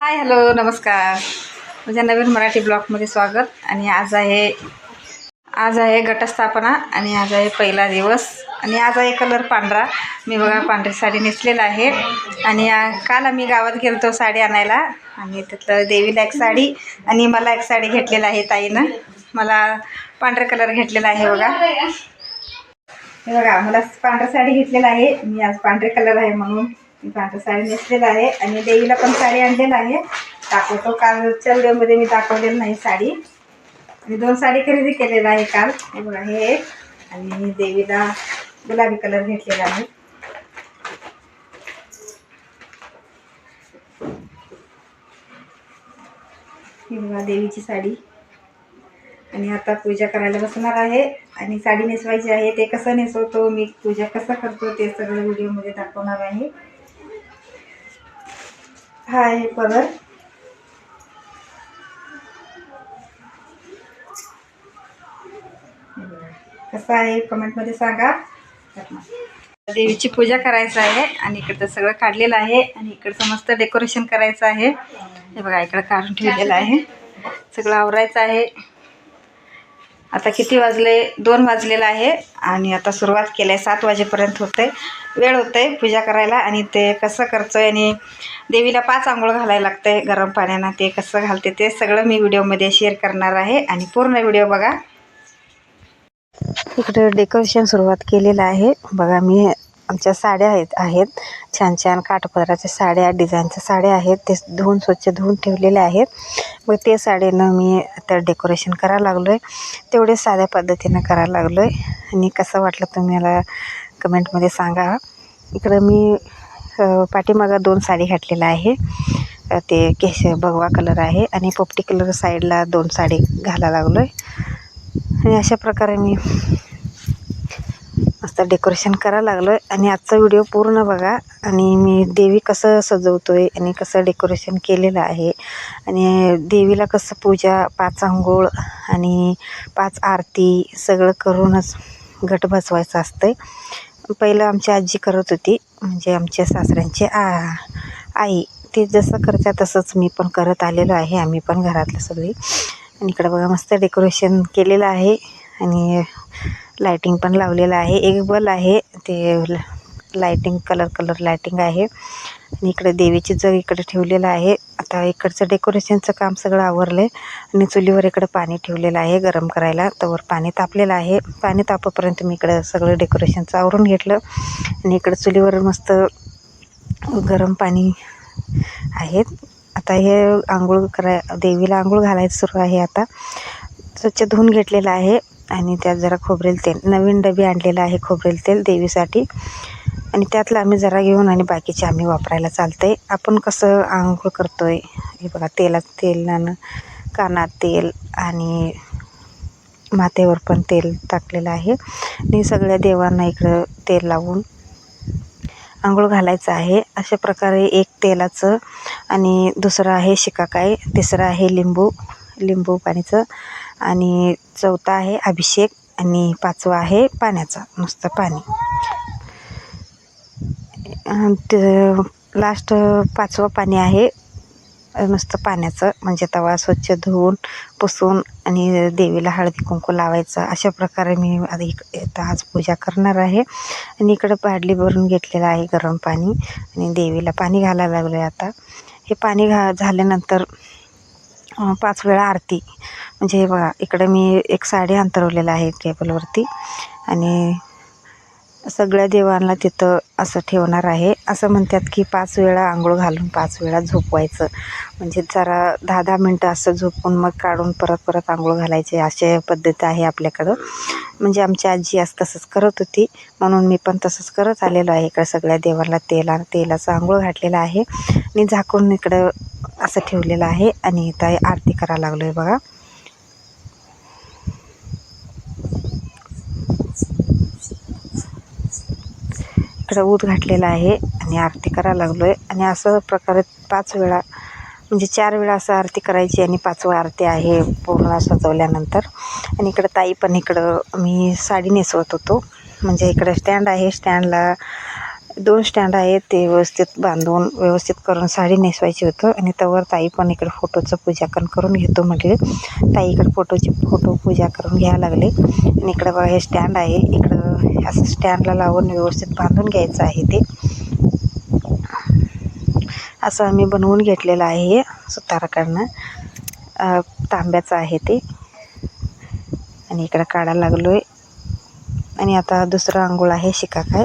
Hi hello नमस्कार. माझ्या नवीन मराठी ब्लॉगमध्ये स्वागत. आणि आज आहे आज आहे घटस्थापना आणि आज आहे पहिला दिवस. आणि आज आहे कलर पांढरा. मी बघा पांढरी साडी नेसलेला आहे. आणि काल आम्ही गावात गेलो साडी आणायला. आणि तिथलं देवीला एक साडी आणि मला एक साडी घेतलेला आहे ताईनं. मला पांढरा कलर घेतलेला आहे बघा. हे बघा मला पांढरा साडी घेतलेला आहे. मी आज पांढरे कलर आहे म्हणून. मी पांढरा साडी नेसलेला आहे आणि देवीला पण साडी आणलेला आहे. दाखवतो. कालच्या व्हिडिओमध्ये मी दाखवलेलं नाही साडी. आणि दोन साडी खरेदी केलेला आहे काल. हे बघा हे एक. आणि देवीला गुलाबी कलर घेतलेला आहे. ही बघा देवीची साडी. आणि आता पूजा करायला बसणार आहे. आणि साडी नेसवायची आहे. ते कसं नेसवतो मी पूजा कसं करतो ते सगळं व्हिडिओमध्ये दाखवणार आहे. हा आहे कलर कसं आहे कमेंटमध्ये सांगा. देवीची पूजा करायचं आहे आणि इकडचं सगळं काढलेलं आहे आणि इकडचं मस्त डेकोरेशन करायचं आहे. हे बघा इकडं काढून ठेवलेलं आहे. सगळं आवरायचं आहे. आता किती वाजले? दोन वाजलेलं आहे आणि आता सुरुवात केली आहे सात वाजेपर्यंत होते वेळ होते पूजा करायला आणि ते कसं करतो आहे आणि देवीला पाच आंघोळ घालायला लागतं गरम पाण्यानं. ते कसं घालते ते सगळं मी व्हिडिओमध्ये शेअर करणार आहे आणि पूर्ण व्हिडिओ बघा. इकडे डेकोरेशन सुरुवात केलेलं आहे. बघा मी आमच्या साड्या आहेत आहेत. छान छान काठपदराच्या साड्या डिझाईनच्या साड्या आहेत. ते धुवून स्वच्छ धुवून ठेवलेल्या आहेत. मग ते साडीनं मी आता डेकोरेशन करायला लागलो आहे तेवढे साध्या पद्धतीनं करायला लागलो आहे आणि कसं वाटलं तुम्ही मला कमेंटमध्ये सांगा. इकडं मी पाठीमागा पाठीमागं दोन साडी घातलेल्या आहे. ते केश भगवा कलर आहे. आणि पोपटी कलर साईडला दोन साडी घालायला लागलो आहे आणि अशा प्रकारे मी मस्त डेकोरेशन करायला लागलो आहे आणि आजचा व्हिडिओ पूर्ण बघा. आणि मी देवी कसं सजवतो आहे आणि कसं डेकोरेशन केलेलं आहे. आणि देवीला कसं पूजा पाच आंघोळ आणि पाच आरती सगळं करूनच घट बसवायचं असतं आहे पहिलं आमची आजी करत होती. म्हणजे आमच्या सासऱ्यांची आ आई. ते जसं करत्या तसंच मी पण करत आलेलो आहे. आम्ही पण घरातलं सगळी. आणि इकडं बघा मस्त डेकोरेशन केलेलं आहे. आणि लायटिंग पण लावलेलं आहे. एक बल आहे ते लायटिंग कलर कलर लायटिंग आहे. आणि इकडे देवीची जग इकडे ठेवलेलं आहे. आता इकडचं डेकोरेशनचं काम सगळं आवरलं आहे आणि चुलीवर इकडं पाणी ठेवलेलं आहे गरम करायला. तवर पाणी तापलेलं आहे. पाणी तापपर्यंत मी इकडं सगळं डेकोरेशनचं आवरून घेतलं. आणि इकडं चुलीवर मस्त गरम पाणी आहेत आता हे आंघोळ कराय देवीला आंघोळ घालायचं सुरू आहे आता. स्वच्छ धुवून घेतलेलं आहे. आणि त्यात जरा खोबरेल तेल नवीन डबे आणलेलं आहे खोबरेल तेल देवीसाठी. आणि त्यातलं आम्ही जरा घेऊन आणि बाकीचे आम्ही वापरायला चालतं आहे आपण कसं आंघोळ करतो आहे हे बघा तेला तेलानं कानात तेल आणि माथेवर पण तेल टाकलेलं आहे. आणि सगळ्या देवांना इकडं तेल लावून आंघोळ घालायचं आहे. अशा प्रकारे एक तेलाचं आणि दुसरं आहे शिकाकाय तिसरं आहे लिंबू लिंबू पाणीचं. आणि चौथा आहे अभिषेक आणि पाचवा आहे पाण्याचा नुसतं पाणी. ते लास्ट पाचवं पाणी आहे नुसतं पाण्याचं म्हणजे तवा स्वच्छ धुवून पुसून आणि देवीला हळदी कुंकू लावायचं अशा प्रकारे मी आता आज पूजा करणार आहे. आणि इकडं बादली भरून घेतलेलं आहे गरम पाणी आणि देवीला पाणी घालायला लागलं आहे आता. हे पाणी घा झाल्यानंतर पाच वेळा आरती. म्हणजे हे बघा इकडं मी एक साडी अंतरवलेलं आहे टेबलवरती. आणि सगळ्या देवांना तिथं असं ठेवणार आहे. असं म्हणतात की पाच वेळा आंघोळ घालून पाच वेळा झोपवायचं. म्हणजे जरा दहा दहा मिनटं असं झोपून मग काढून परत परत आंघोळ घालायचे असे पद्धत आहे आपल्याकडं. म्हणजे आमची आजी आज तसंच करत होती. म्हणून मी पण तसंच करत आलेलो आहे. इकडं सगळ्या देवाला तेला तेलाचं आंघोळ घातलेलं आहे. आणि झाकून इकडं असं ठेवलेलं आहे आणि इथं आरती करायला लागलो आहे बघा. इकडं ऊद घातलेला आहे आणि आरती करायला लागलो आहे आणि असं प्रकारे पाच वेळा म्हणजे चार वेळा असं आरती करायची आणि पाचवा आरती आहे पूर्ण सजवल्यानंतर. आणि इकडं ताई पण इकडं मी साडी नेसवत होतो. म्हणजे इकडं स्टँड आहे स्टँडला दोन स्टँड आहेत ते व्यवस्थित बांधून व्यवस्थित करून साडी नेसवायची होतं आणि त्यावर ताई पण इकडे फोटोचं पूजाकन करून घेतो म्हटले. ताई इकडे फोटोची फोटो पूजा करून घ्यायला लागले. आणि इकडं बघा हे स्टँड आहे. इकडं असं स्टँडला लावून व्यवस्थित बांधून घ्यायचं आहे ते. असं आम्ही बनवून घेतलेलं आहे सुताराकडनं. तांब्याचं आहे ते. आणि इकडं काढायला लागलो आहे आणि आता दुसरं आंघोळ आहे शिकाकाय.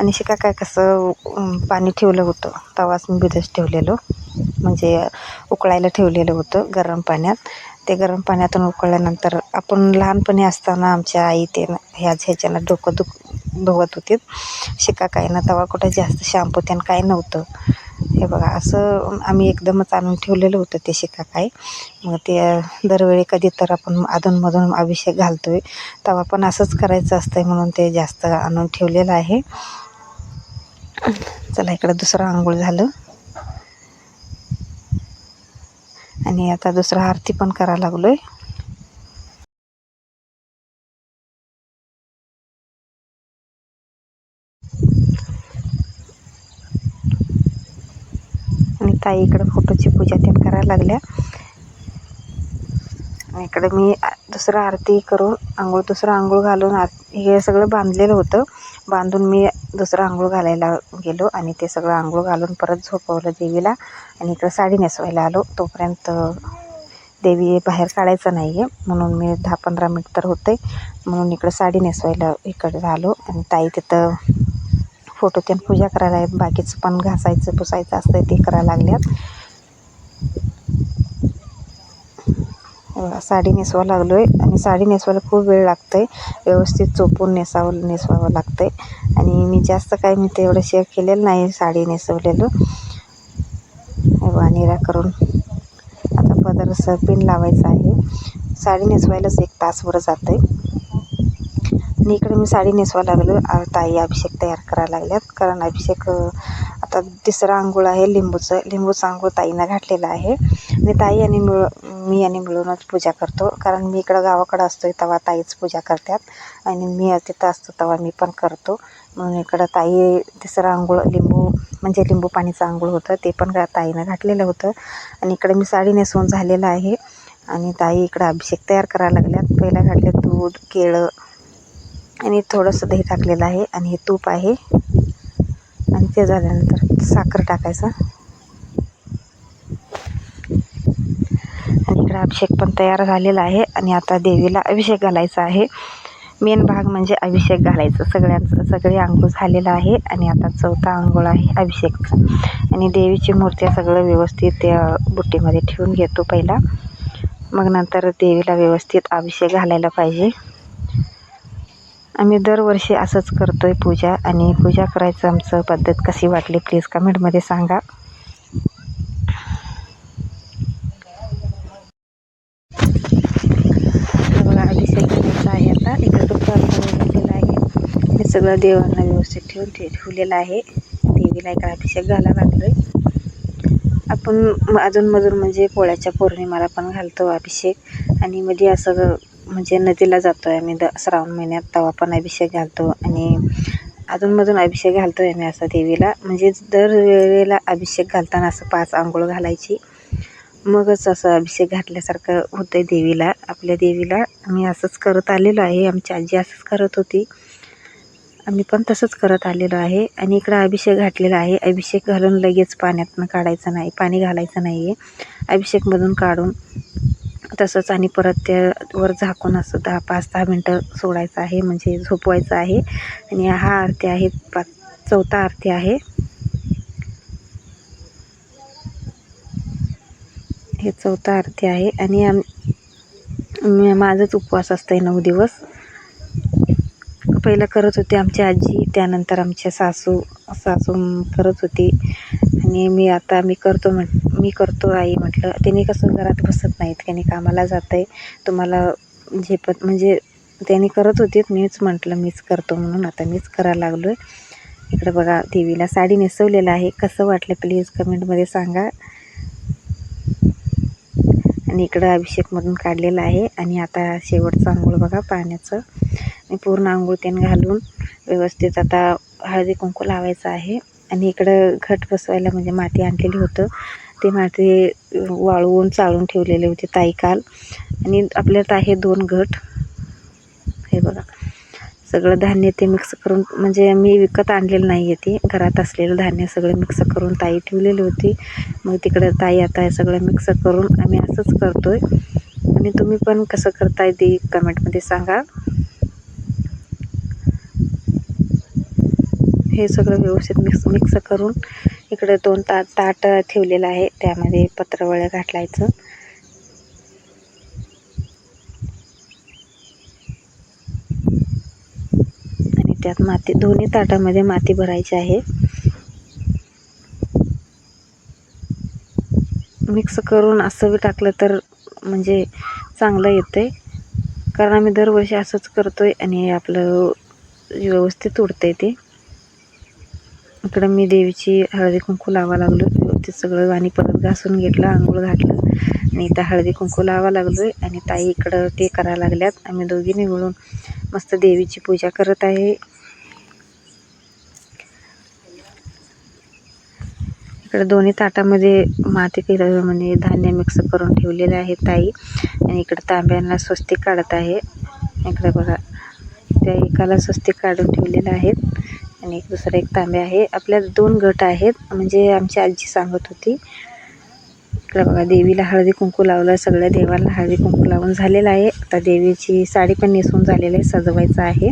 आणि शिकाकाय कसं पाणी ठेवलं होतं. तवाच मी भिजत ठेवलेलो. म्हणजे उकळायला ठेवलेलं होतं गरम पाण्यात. ते गरम पाण्यातून उकळल्यानंतर आपण लहानपणी असताना आमच्या आई ते ह्याच ह्याच्यानं डोकं दुख धुवत होते शिकाकायनं तवा कुठं जास्त शॅम्पू त्यानं काय नव्हतं. हे बघा असं आम्ही एकदमच आणून ठेवलेलं होतं ते शिकाकाय मग ते दरवेळी कधी तर आपण अधूनमधून अभिषेक घालतो आहे तेव्हा पण असंच करायचं असतं आहे म्हणून ते जास्त आणून ठेवलेलं आहे. चला इकडं दुसरं आंघोळ झालं. आणि आता दुसरा आरती पण करायला लागलो आहे ताई इकडं फोटोची पूजा ते करायला लागल्या. इकडे इकडं मी दुसरं आरती करून आंघोळ दुसरं आंघोळ घालून आर हे सगळं बांधलेलं होतं. बांधून मी दुसरं आंघोळ घालायला गेलो आणि ते सगळं आंघोळ घालून परत झोपवलं देवीला. आणि इकडं साडी नेसवायला आलो. तोपर्यंत देवी बाहेर काढायचं नाही आहे म्हणून मी दहा पंधरा मिनिट तर होते म्हणून इकडं साडी नेसवायला इकडे आलो. आणि ताई तिथं फोटो त्यानं पूजा करायला आहेत बाकीचं पण घासायचं पुसायचं असतं ते करायला लागल्यात. साडी नेसवा लागलो आहे आणि साडी नेसवायला खूप वेळ लागतो आहे व्यवस्थित चोपून नेसावं नेसवावं लागतं आहे आणि मी जास्त काय मी तेवढं शेअर केलेलं नाही साडी नेसवलेलं. निरा करून आता पदर पिन लावायचं आहे. साडी नेसवायलाच एक तासभर जातं आहे आणि इकडे मी साडी नेसवा लागलो. ताई अभिषेक तयार करायला लागल्यात. कारण अभिषेक आता तिसरं आंघोळ आहे लिंबूचं. लिंबूचं आंघोळ ताईनं घातलेलं आहे. आणि ताई आणि मिळ मी आणि मिळूनच पूजा करतो. कारण मी इकडं गावाकडं असतो तेव्हा ताईच पूजा करतात. आणि मी तिथं असतो तेव्हा मी पण करतो. म्हणून इकडं ताई तिसरं आंघोळ लिंबू म्हणजे लिंबू पाणीचं आंघोळ होतं ते पण गा ताईनं घातलेलं होतं. आणि इकडे मी साडी नेसवून झालेलं आहे. आणि ताई इकडं अभिषेक तयार करायला लागल्यात. पहिला घातले दूध केळं आणि थोडंसं दही टाकलेलं आहे आणि हे तूप आहे. आणि ते झाल्यानंतर साखर टाकायचं. आणि इकडं अभिषेक पण तयार झालेला आहे आणि आता देवीला अभिषेक घालायचा आहे. मेन भाग म्हणजे अभिषेक घालायचं. सगळ्यांचं सगळे आंघोळ झालेलं आहे आणि आता चौथा आंघोळ आहे अभिषेकचा. आणि देवीची मूर्ती सगळं व्यवस्थित त्या बुट्टीमध्ये ठेवून घेतो पहिला. मग नंतर देवीला व्यवस्थित अभिषेक घालायला पाहिजे. आम्ही दरवर्षी असंच करतो आहे पूजा आणि पूजा करायचं आमचं पद्धत कशी वाटली प्लीज कमेंटमध्ये सांगा. बघा अभिषेक करायचा आहे आता. इकडं तुपात घातलेला आहे. हे सगळं देवांना व्यवस्थित ठेवून ठे ठेवलेलं आहे. देवीला इकडे अभिषेक घाला लागलो आहे आपण म- अधूनमधून म्हणजे पोळ्याच्या पौर्णिमाला पण घालतो अभिषेक. आणि मध्ये असं म्हणजे नदीला जातो आहे आम्ही द श्रावण महिन्यात तेव्हा पण अभिषेक घालतो. आणि अधूनमधून अभिषेक घालतो आहे आम्ही असं देवीला. म्हणजे दर वेळेला अभिषेक घालताना असं पाच आंघोळ घालायची. मगच असं अभिषेक घातल्यासारखं होतं आहे देवीला आपल्या देवीला. आम्ही असंच करत आलेलो आहे. आमची आजी असंच करत होती. आम्ही पण तसंच करत आलेलो आहे. आणि इकडं अभिषेक घातलेला आहे. अभिषेक घालून लगेच पाण्यातनं काढायचं नाही पाणी घालायचं नाही आहे अभिषेकमधून काढून तसंच आणि परत त्यावर झाकून असं दहा पाच दहा मिनटं सोडायचं आहे म्हणजे झोपवायचं आहे. आणि हा आरती आहे पाच चौथा आरती आहे. हे चौथा आरती आहे आणि आम माझंच उपवास असतं आहे नऊ दिवस. पहिलं करत होते आमची आजी त्यानंतर आमच्या सासू सासू करत होती. आणि मी आता मी करतो म्हट मी करतो आई म्हटलं. त्याने कसं घरात बसत नाहीत त्याने कामाला जात आहे तुम्हाला झेपत म्हणजे त्याने करत होते मीच म्हटलं मीच करतो म्हणून. आता मीच करायला लागलो आहे इकडं बघा देवीला साडी नेसवलेलं आहे. कसं वाटलं प्लीज कमेंटमध्ये सांगा. आणि इकडं अभिषेकमधून काढलेलं आहे. आणि आता शेवटचं आंघोळ बघा पाण्याचं. मी पूर्ण आंघोळ त्यानं घालून व्यवस्थित आता हळदी कुंकू लावायचं आहे. आणि इकडं घट बसवायला म्हणजे माती आणलेली होतं. ते माती वाळवून चाळून ठेवलेले होते ताई काल आणि आपल्यात आहे दोन घट हे बघा. सगळं धान्य ते मिक्स करून म्हणजे मी विकत आणलेलं नाही आहे ते. घरात असलेलं धान्य सगळं मिक्स करून ताई ठेवलेली होती. मग तिकडं ताई आता सगळं मिक्स करून आम्ही असंच करतो आहे आणि तुम्ही पण कसं करताय ते कमेंटमध्ये सांगा. हे सगळं व्यवस्थित मिक्स मिक्स करून इकडे दोन ता ताट ठेवलेलं आहे. त्यामध्ये पत्रवळ घातलायचं. आणि त्यात माती दोन्ही ताटामध्ये माती भरायची आहे. मिक्स करून असं बी टाकलं तर म्हणजे चांगलं येतं. आहे कारण आम्ही दरवर्षी असंच करतो आहे आणि आपलं व्यवस्थित उडतं आहे ते. इकडं मी देवीची हळदी कुंकू लावा लागलो व्यवस्थित सगळं आणि परत घासून घेतलं आंघोळ घातलं. आणि इथं हळदी कुंकू लावा लागलो आहे आणि ताई इकडं ते करायला लागल्यात. आम्ही दोघींनी मिळून मस्त देवीची पूजा करत आहे. इकडं दोन्ही ताटामध्ये माती केलं म्हणजे धान्य मिक्स करून ठेवलेले आहे ताई. आणि इकडं तांब्यांना स्वस्तिक काढत आहे. इकडं बघा त्या एकाला स्वस्तिक काढून ठेवलेलं आहेत. आणि एक दुसरा एक तांबे आहे. आपल्या दोन गट आहेत. म्हणजे आमची आजी सांगत होती इकडं बघा देवीला हळदी कुंकू लावलं सगळ्या देवाला हळदी कुंकू लावून झालेलं आहे. आता देवीची साडी पण नेसून झालेली आहे सजवायचं आहे.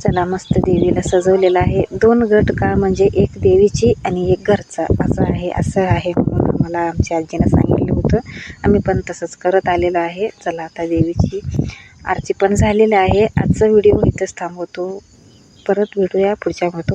चला मस्त देवीला सजवलेलं आहे. दोन गट का? म्हणजे एक देवीची आणि एक घरचा. असं आहे असं आहे म्हणून आम्हाला आमच्या आजीनं सांगितलं होतं. आम्ही पण तसंच करत आलेलो आहे. चला आता देवीची आरती पण झालेली आहे. आजचा व्हिडिओ इथंच थांबवतो. परत भेटूया पुढच्या महत्त्व